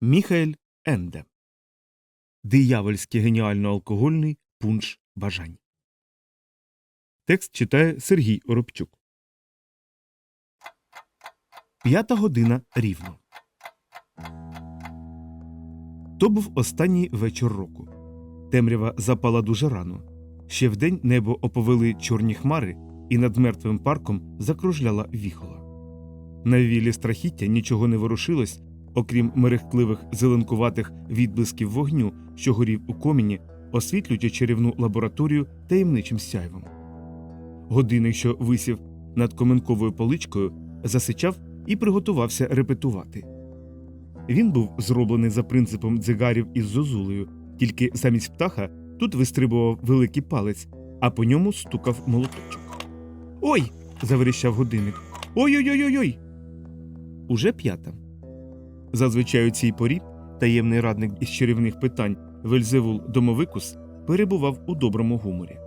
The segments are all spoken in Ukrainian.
Міхаель Енде. Диявольський геніально алкогольний пунш бажань. Текст читає Сергій Оробчук. П'ята година рівно. То був останній вечір року. Темрява запала дуже рано. Ще вдень небо оповили чорні хмари, і над мертвим парком закружляла віхола. На вілі страхіття нічого не ворушилось, окрім мерехтливих зеленкуватих відблисків вогню, що горів у коміні, освітлюючи чарівну лабораторію таємничим сяйвом. Годинник, що висів над коменковою поличкою, засичав і приготувався репетувати. Він був зроблений за принципом дзигарів із зозулею, тільки замість птаха тут вистрибував великий палець, а по ньому стукав молоточок. Ой. заверіщав годинник. Ой-ой-ой-ой. Уже п'ята. Зазвичай у цій порі таємний радник із чарівних питань Вельзевул Домовикус перебував у доброму гуморі.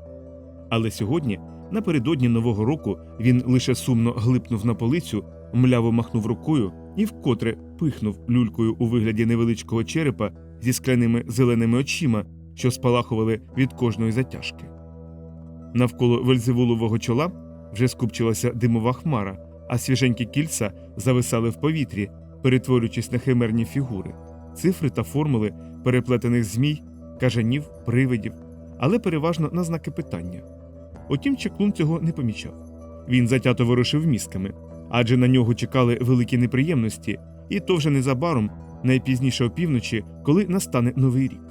Але сьогодні, напередодні Нового року, він лише сумно глипнув на полицю, мляво махнув рукою і вкотре пихнув люлькою у вигляді невеличкого черепа зі скляними зеленими очима, що спалахували від кожної затяжки. Навколо вельзевулового чола вже скупчилася димова хмара, а свіженькі кільця зависали в повітрі, перетворюючись на химерні фігури, цифри та формули переплетених змій, кажанів, привидів, але переважно на знаки питання. Утім, чеклун цього не помічав. Він затято ворушив мізками, адже на нього чекали великі неприємності, і то вже незабаром, найпізніше опівночі, коли настане новий рік.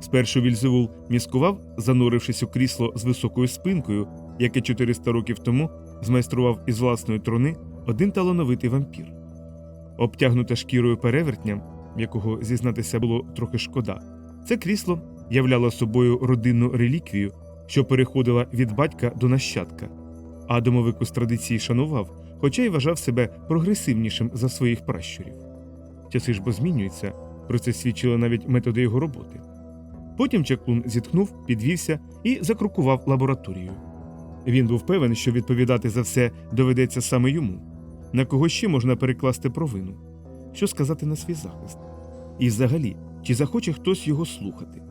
Спершу Вільзевул міскував, занурившись у крісло з високою спинкою, яке 400 років тому змайстрував із власної трони один талановитий вампір. Обтягнуте шкірою перевертня, якого зізнатися було трохи шкода, це крісло являло собою родинну реліквію, що переходила від батька до нащадка. А домовику з традиції шанував, хоча й вважав себе прогресивнішим за своїх пращурів. Часи ж бо змінюються, про це свідчили навіть методи його роботи. Потім чаклун зітхнув, підвівся і закрукував лабораторію. Він був певен, що відповідати за все доведеться саме йому. На кого ще можна перекласти провину? Що сказати на свій захист? І взагалі, чи захоче хтось його слухати?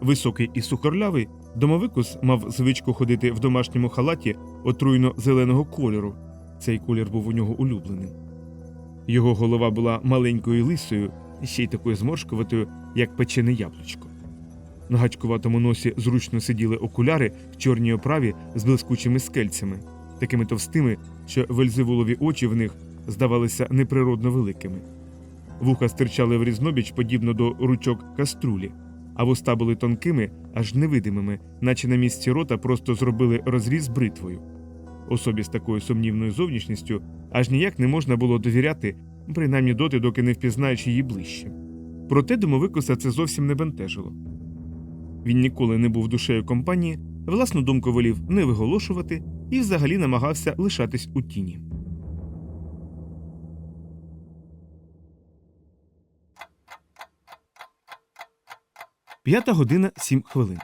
Високий і сухорлявий, домовикус мав звичку ходити в домашньому халаті отруйно зеленого кольору. Цей колір був у нього улюбленим. Його голова була маленькою лисою, ще й такою зморшкуватою, як печене яблучко. На гачкуватому носі зручно сиділи окуляри в чорній оправі з блискучими скельцями, такими товстими, що вельзевулові очі в них здавалися неприродно великими. Вуха стирчали в різнобіч подібно до ручок каструлі, а вуста були тонкими, аж невидимими, наче на місці рота просто зробили розріз бритвою. Особі з такою сумнівною зовнішністю аж ніяк не можна було довіряти, принаймні доти, доки не впізнаєш її ближче. Проте домовикуса це зовсім не бентежило. Він ніколи не був душею компанії, власну думку волів не виголошувати і взагалі намагався лишатись у тіні. П'ята година сім хвилин.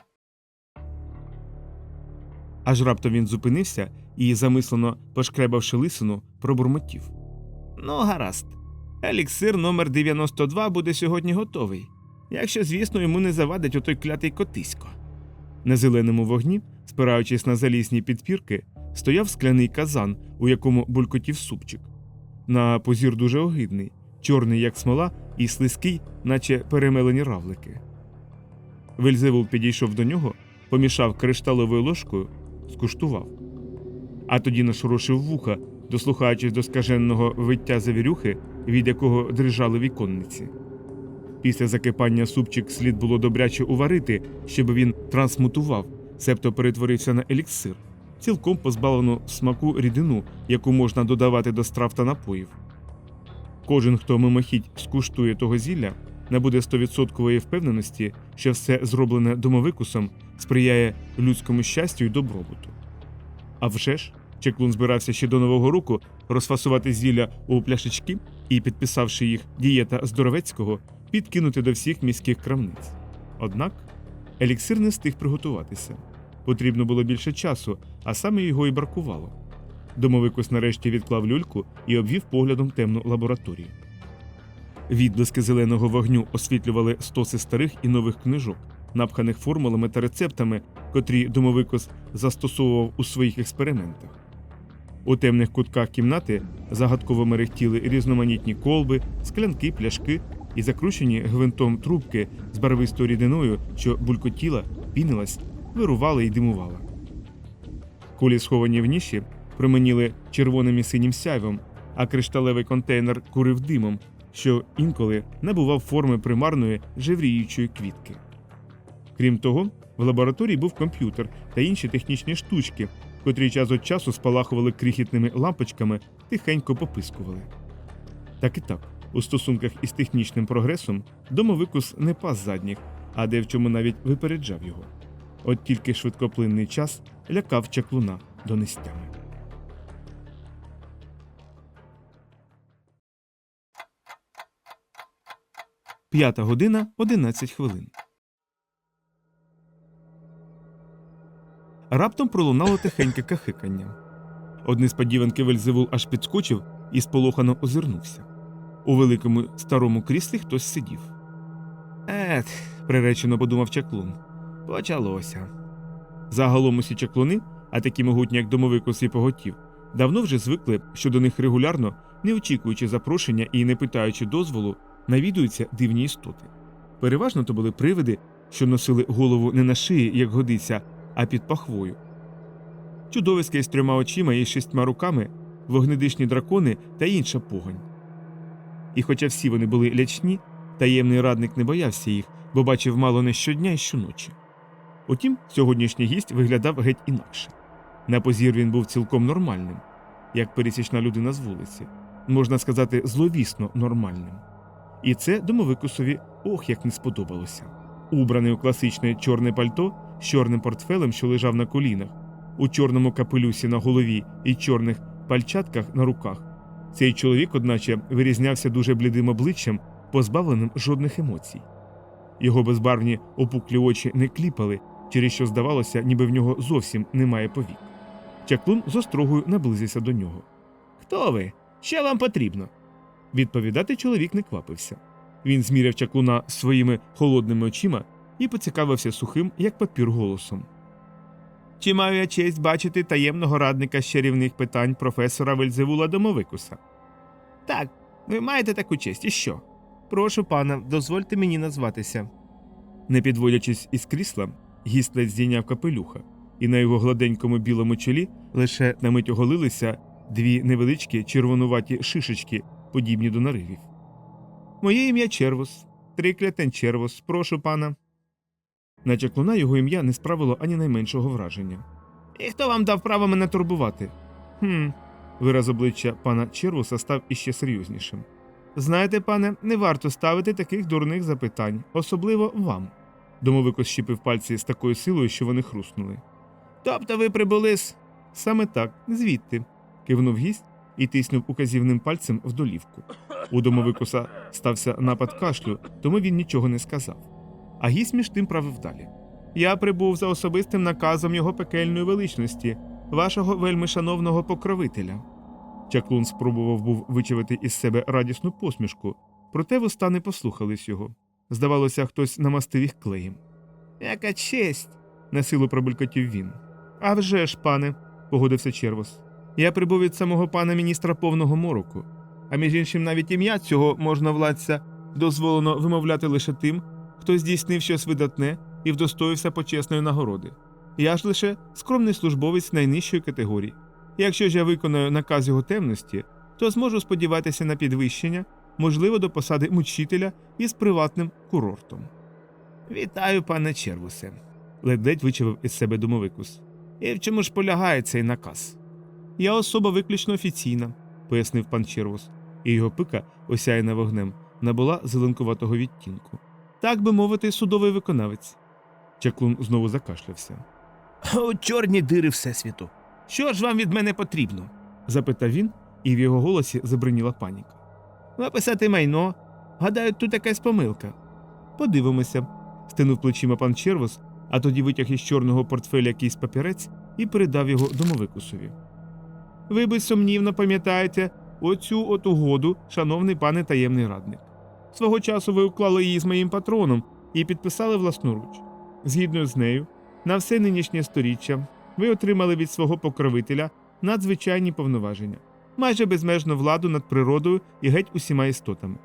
Аж раптом він зупинився і, замислено пошкребавши лисину, пробурмотів. Ну, гаразд. Еліксир номер 92 буде сьогодні готовий. Якщо, звісно, йому не завадить отой клятий котисько. На зеленому вогні, спираючись на залізні підпірки, стояв скляний казан, у якому булькотів супчик. На позір дуже огидний, чорний, як смола, і слизький, наче перемелені равлики. Вельзевул підійшов до нього, помішав кришталовою ложкою, скуштував. А тоді нашорошив вуха, дослухаючись до скаженого виття завірюхи, від якого дрижали віконниці. Після закипання супчик слід було добряче уварити, щоб він трансмутував, себто перетворився на еліксир, цілком позбавлену смаку рідину, яку можна додавати до страв та напоїв. Кожен, хто мимохідь скуштує того зілля, набуде стовідсоткової впевненості, що все зроблене домовикусом сприяє людському щастю і добробуту. А вже ж, Чеклун збирався ще до Нового року розфасувати зілля у пляшечки і, підписавши їх дієта здоровецького, підкинути до всіх міських крамниць. Однак еліксир не встиг приготуватися. Потрібно було більше часу, а саме його і бракувало. Домовикус нарешті відклав люльку і обвів поглядом темну лабораторію. Відблиски зеленого вогню освітлювали стоси старих і нових книжок, напханих формулами та рецептами, котрі домовикос застосовував у своїх експериментах. У темних кутках кімнати загадково мерехтіли різноманітні колби, склянки, пляшки і закручені гвинтом трубки з барвистою рідиною, що булькотіла, пінилась, вирувала і димувала. Кулі, сховані в ніші, променіли червоним і синім сяйвом, а кришталевий контейнер курив димом, що інколи набував форми примарної жевріючої квітки. Крім того, в лабораторії був комп'ютер та інші технічні штучки, котрі час від часу спалахували крихітними лампочками, тихенько попискували. Так і так, у стосунках із технічним прогресом домовикус не пас задніх, а де в чому навіть випереджав його. От тільки швидкоплинний час лякав чаклуна донестями. П'ята година 11 хвилин. Раптом пролунало тихеньке кахикання. Од несподіванки Вельзевул аж підскочив і сполохано озирнувся. У великому старому кріслі хтось сидів. Ет, приречено подумав чаклун. Почалося. Загалом усі чаклуни, а такі могутні, як домовикус і поготів, давно вже звикли, що до них регулярно, не очікуючи запрошення і не питаючи дозволу, навідуються дивні істоти. Переважно то були привиди, що носили голову не на шиї, як годиться, а під пахвою. Чудовиська із трьома очима і шістьма руками, вогнедишні дракони та інша погонь. І хоча всі вони були лячні, таємний радник не боявся їх, бо бачив мало не щодня і щоночі. Утім, сьогоднішній гість виглядав геть інакше. На позір він був цілком нормальним, як пересічна людина з вулиці, можна сказати, зловісно нормальним. І це домовикусові ох як не сподобалося. Убраний у класичне чорне пальто з чорним портфелем, що лежав на колінах, у чорному капелюсі на голові і чорних пальчатках на руках. Цей чоловік, одначе, вирізнявся дуже блідим обличчям, позбавленим жодних емоцій. Його безбарвні опуклі очі не кліпали, через що здавалося, ніби в нього зовсім немає повік. Чаклун з острогою наблизився до нього. Хто ви? Що вам потрібно? Відповідати чоловік не квапився. Він зміряв чаклуна своїми холодними очима і поцікавився сухим, як папір голосом. Чи маю я честь бачити таємного радника з чарівних питань професора Вельзевула Домовикуса? Так, ви маєте таку честь, і що? Прошу пана, дозвольте мені назватися. Не підводячись із крісла, гість ледь здійняв капелюха, і на його гладенькому білому чолі лише на мить оголилися дві невеличкі червонуваті шишечки, подібні до наривів. Моє ім'я Червус, Триклятен Червус, прошу пана. На чаклуна його ім'я не справило ані найменшого враження. І хто вам дав право мене турбувати? Хм. Вираз обличчя пана Червуса став іще серйознішим. Знаєте, пане, не варто ставити таких дурних запитань, особливо вам. Домовик щіпив пальці з такою силою, що вони хруснули. Тобто ви прибули з. Саме так, звідти, кивнув гість і тиснув указівним пальцем в долівку. У домовикуса стався напад кашлю, тому він нічого не сказав. А гість між тим правив далі. Я прибув за особистим наказом його пекельної величності, вашого вельми шановного покровителя. Чаклун спробував був вичавити із себе радісну посмішку, проте вуста не послухались його. Здавалося, хтось намастив їх клеєм. Яка честь. насилу пробулькотів він. «А вже ж, пане, погодився Червос. Я прибув від самого пана міністра повного мороку. А між іншим, навіть ім'я цього можна владця дозволено вимовляти лише тим, хто здійснив щось видатне і вдостоївся почесної нагороди. Я ж лише скромний службовець найнижчої категорії. Якщо ж я виконаю наказ його темності, то зможу сподіватися на підвищення, можливо, до посади мучителя із приватним курортом. Вітаю, пане Червусе, ледь вичавив із себе домовикус. І в чому ж полягає цей наказ? Я особа виключно офіційна, пояснив пан Червус, і його пика, осяяна вогнем, набула зеленкуватого відтінку. Так би мовити, судовий виконавець. Чаклун знову закашлявся. О, чорні дири Всесвіту. Що ж вам від мене потрібно? запитав він, і в його голосі забриніла паніка. Написати майно. Гадаю, тут якась помилка. Подивимося, стинув плечима пан Червус, а тоді витяг із чорного портфеля якийсь папірець і передав його домовикусові. Ви безсумнівно пам'ятаєте оцю от угоду, шановний пане таємний радник. Свого часу ви уклали її з моїм патроном і підписали власноруч. Згідно з нею, на все нинішнє сторіччя ви отримали від свого покровителя надзвичайні повноваження, майже безмежну владу над природою і геть усіма істотами.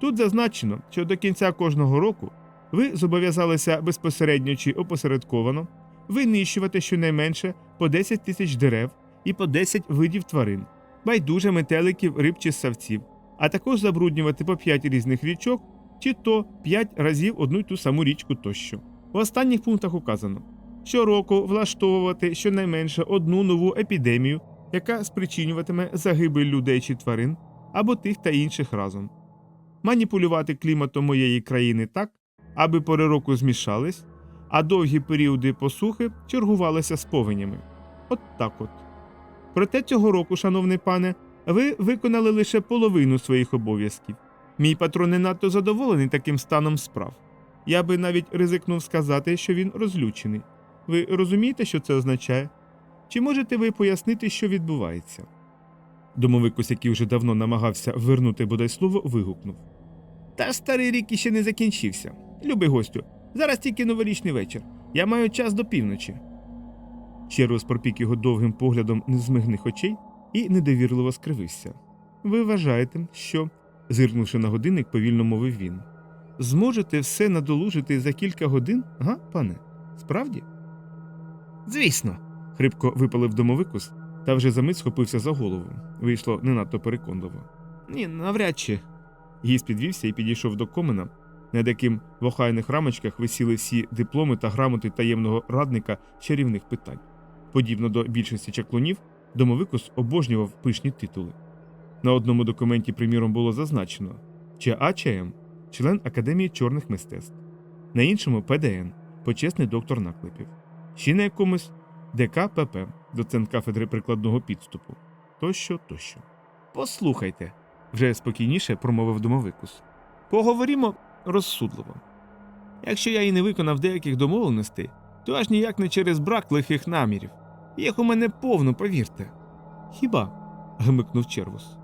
Тут зазначено, що до кінця кожного року ви зобов'язалися безпосередньо чи опосередковано винищувати щонайменше по 10 тисяч дерев і по 10 видів тварин, байдуже метеликів, риб чи ссавців, а також забруднювати по 5 різних річок чи то 5 разів одну й ту саму річку тощо. В останніх пунктах указано щороку влаштовувати щонайменше одну нову епідемію, яка спричинюватиме загибель людей чи тварин або тих та інших разом, маніпулювати кліматом моєї країни так, аби пори року змішались, а довгі періоди посухи чергувалися з повенями. От так от. Проте цього року, шановний пане, ви виконали лише половину своїх обов'язків. Мій патрон не надто задоволений таким станом справ. Я би навіть ризикнув сказати, що він розлючений. Ви розумієте, що це означає? Чи можете ви пояснити, що відбувається? Домовикус, який вже давно намагався вернути бодай слово, вигукнув. Та старий рік іще не закінчився. Любий гостю, зараз тільки новорічний вечір. Я маю час до півночі. Ще раз пропік його довгим поглядом незмигних очей і недовірливо скривився. Ви вважаєте, що, зиркнувши на годинник, повільно мовив він. Зможете все надолужити за кілька годин, га, пане? Справді? Звісно. Хрипко випалив домовикус, та вже за мить схопився за голову. Вийшло не надто переконливо. Ні, навряд чи. Гість підвівся і підійшов до комина, над яким в охайних рамочках висіли всі дипломи та грамоти таємного радника чарівних питань. Подібно до більшості чаклунів, домовикус обожнював пишні титули. На одному документі, приміром, було зазначено ЧАЧМ член Академії чорних мистецтв, на іншому ПДН почесний доктор наклепів, ще на якомусь ДКПП, доцент кафедри прикладного підступу, тощо, тощо. Послухайте, вже спокійніше промовив домовикус. Поговоримо розсудливо. Якщо я і не виконав деяких домовленостей, то аж ніяк не через брак лихих намірів. Їх у мене повно, повірте. Хіба? гмикнув червус.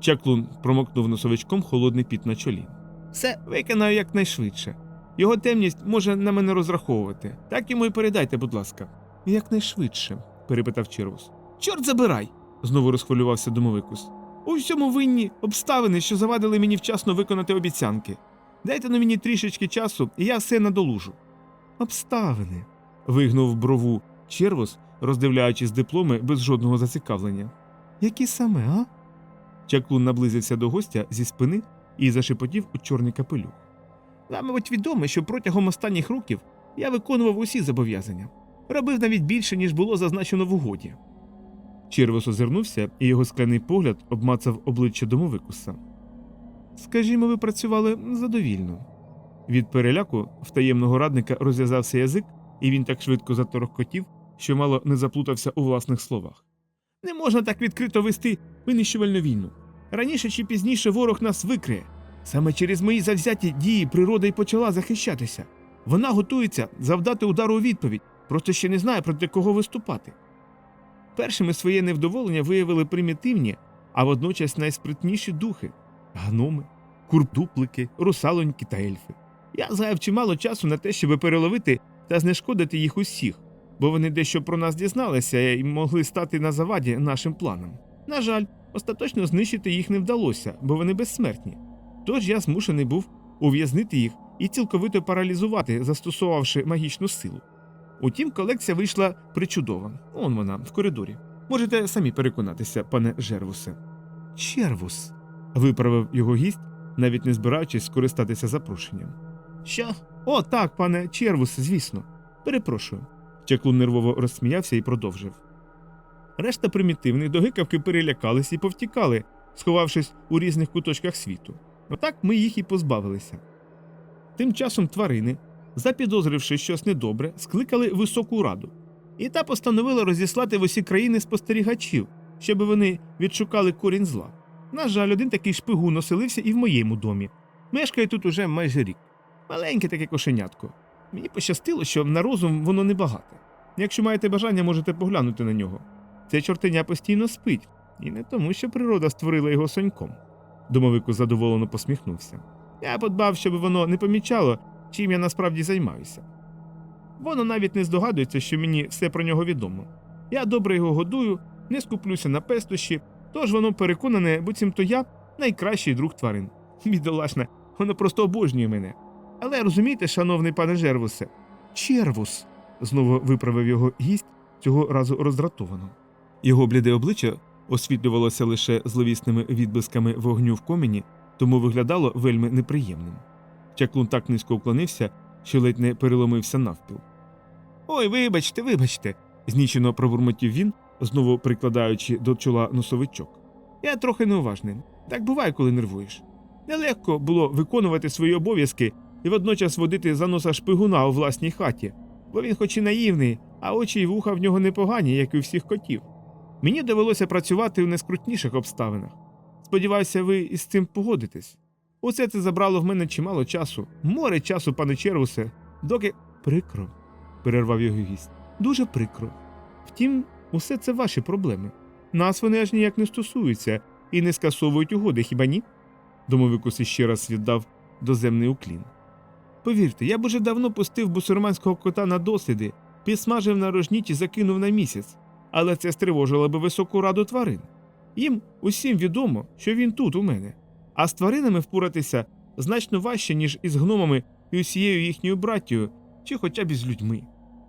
Чаклун промокнув носовичком холодний піт на чолі. Все виконаю якнайшвидше. Його темність може на мене розраховувати. Так йому й передайте, будь ласка. Якнайшвидше, перепитав червус. Чорт забирай. знову розхвилювався домовикус. У всьому винні обставини, що завадили мені вчасно виконати обіцянки. Дайте на мені трішечки часу, і я все надолужу. Обставини. вигнув брову червус, роздивляючись дипломи без жодного зацікавлення. Які саме, а? Чаклун наблизився до гостя зі спини і зашепотів у чорний капелюх. Вам, мабуть, відомо, що протягом останніх років я виконував усі зобов'язання, робив навіть більше, ніж було зазначено в угоді. Червос озирнувся, і його скляний погляд обмацав обличчя домовикуса. Скажімо, ви працювали задовільно. Від переляку в таємного радника розв'язався язик, і він так швидко заторохкотів, що мало не заплутався у власних словах. Не можна так відкрито вести винищувальну війну. Раніше чи пізніше ворог нас викриє. Саме через мої завзяті дії природа й почала захищатися. Вона готується завдати удару у відповідь, просто ще не знає проти кого виступати. Першими своє невдоволення виявили примітивні, а водночас найспритніші духи гноми, курдуплики, русалоньки та ельфи. Я згаяв чимало часу на те, щоб переловити та знешкодити їх усіх, бо вони дещо про нас дізналися і могли стати на заваді нашим планам. На жаль, остаточно знищити їх не вдалося, бо вони безсмертні. Тож я змушений був ув'язнити їх і цілковито паралізувати, застосувавши магічну силу. Утім, колекція вийшла причудова. Он вона, в коридорі. Можете самі переконатися, пане Жервусе. Червус. виправив його гість, навіть не збираючись скористатися запрошенням. Що? О, так, пане Червус, звісно. Перепрошую. Чаклун нервово розсміявся і продовжив. Решта примітивних до гикавки перелякались і повтікали, сховавшись у різних куточках світу. Отак ми їх і позбавилися. Тим часом тварини, запідозривши щось недобре, скликали високу раду, і та постановила розіслати в усі країни спостерігачів, щоб вони відшукали корінь зла. На жаль, один такий шпигун оселився і в моєму домі. Мешкає тут уже майже рік. Маленьке таке кошенятко. Мені пощастило, що на розум воно небагате. Якщо маєте бажання, можете поглянути на нього. Це чортеня постійно спить, і не тому, що природа створила його соньком. Домовику задоволено посміхнувся. Я подбав, щоб воно не помічало, чим я насправді займаюся. Воно навіть не здогадується, що мені все про нього відомо. Я добре його годую, не скуплюся на пестощі, тож воно переконане, буцімто я найкращий друг тварин. Бідолашне, воно просто обожнює мене. Але розумієте, шановний пане Жервусе, червус. знову виправив його гість, цього разу роздратовано. Його бліде обличчя освітлювалося лише зловісними відблисками вогню в коміні, тому виглядало вельми неприємним. Чаклун так низько уклонився, що ледь не переломився навпіл. Ой, вибачте, вибачте, знічено пробурмотів він, знову прикладаючи до чола носовичок. Я трохи неуважний. Так буває, коли нервуєш. Нелегко було виконувати свої обов'язки і водночас водити за носа шпигуна у власній хаті, бо він хоч і наївний, а очі й вуха в нього непогані, як і у всіх котів. Мені довелося працювати у нескрутніших обставинах. Сподіваюся, ви із цим погодитесь. Усе це забрало в мене чимало часу, море часу, пане Червусе, доки. Прикро, перервав його гість. Дуже прикро. Втім, усе це ваші проблеми. Нас вони аж ніяк не стосуються і не скасовують угоди, хіба ні? Домовикус іще раз віддав доземний уклін. Повірте, я б уже давно пустив бусурманського кота на досліди, підсмажив на рожніті і закинув на місяць, але це стривожило би високу раду тварин. Їм усім відомо, що він тут у мене, а з тваринами впоратися значно важче, ніж із гномами і усією їхньою браттю, чи хоча б із людьми.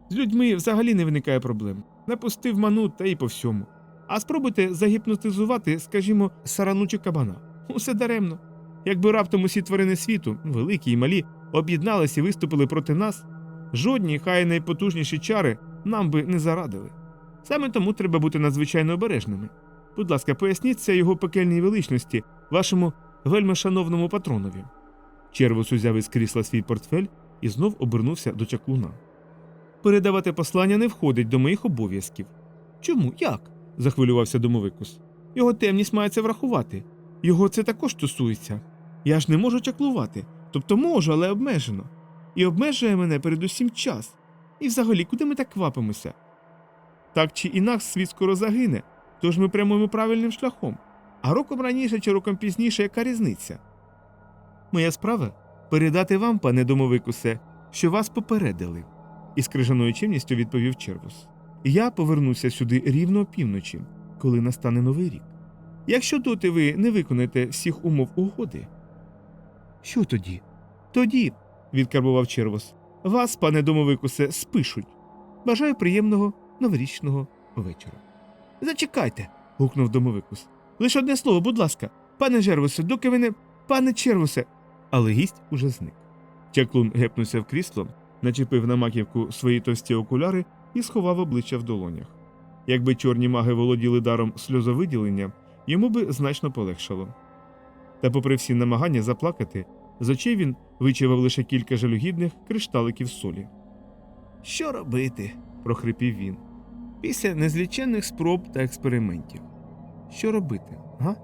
З людьми взагалі не виникає проблем. Напустив ману та й по всьому. А спробуйте загіпнотизувати, скажімо, сарану чи кабана. Усе даремно. Якби раптом усі тварини світу, великі і малі, об'єдналися і виступили проти нас, жодні, хай найпотужніші чари нам би не зарадили. Саме тому треба бути надзвичайно обережними. Будь ласка, поясніть це його пекельній величності, вашому вельми шановному патронові. Червус узяв із крісла свій портфель і знов обернувся до чаклуна. Передавати послання не входить до моїх обов'язків. Чому? Як? захвилювався домовикус. Його темність має це врахувати. Його це також стосується. Я ж не можу чаклувати. Тобто можу, але обмежено. І обмежує мене передусім час. І взагалі, куди ми так квапимося? Так чи інакше світ скоро загине, тож ми прямуємо правильним шляхом. А роком раніше чи роком пізніше яка різниця? Моя справа передати вам, пане домовикусе, що вас попередили, із крижаною чимністю відповів Червус. Я повернуся сюди рівно опівночі, коли настане новий рік. Якщо доти ви не виконаєте всіх умов угоди. Що тоді? Тоді, відкарбував Червус, вас, пане домовикусе, спишуть. Бажаю приємного новорічного вечора. Зачекайте. гукнув домовикус. Лише одне слово, будь ласка, пане Жервусе, доки ви не. Пане Червусе. Але гість уже зник. Чаклун гепнувся в крісло, начепив на маківку свої товсті окуляри і сховав обличчя в долонях. Якби чорні маги володіли даром сльозовиділення, йому би значно полегшало. Та, попри всі намагання заплакати, з очей він вичавив лише кілька жалюгідних кришталиків солі. Що робити? прохрипів він. Після незліченних спроб та експериментів. Що робити, га?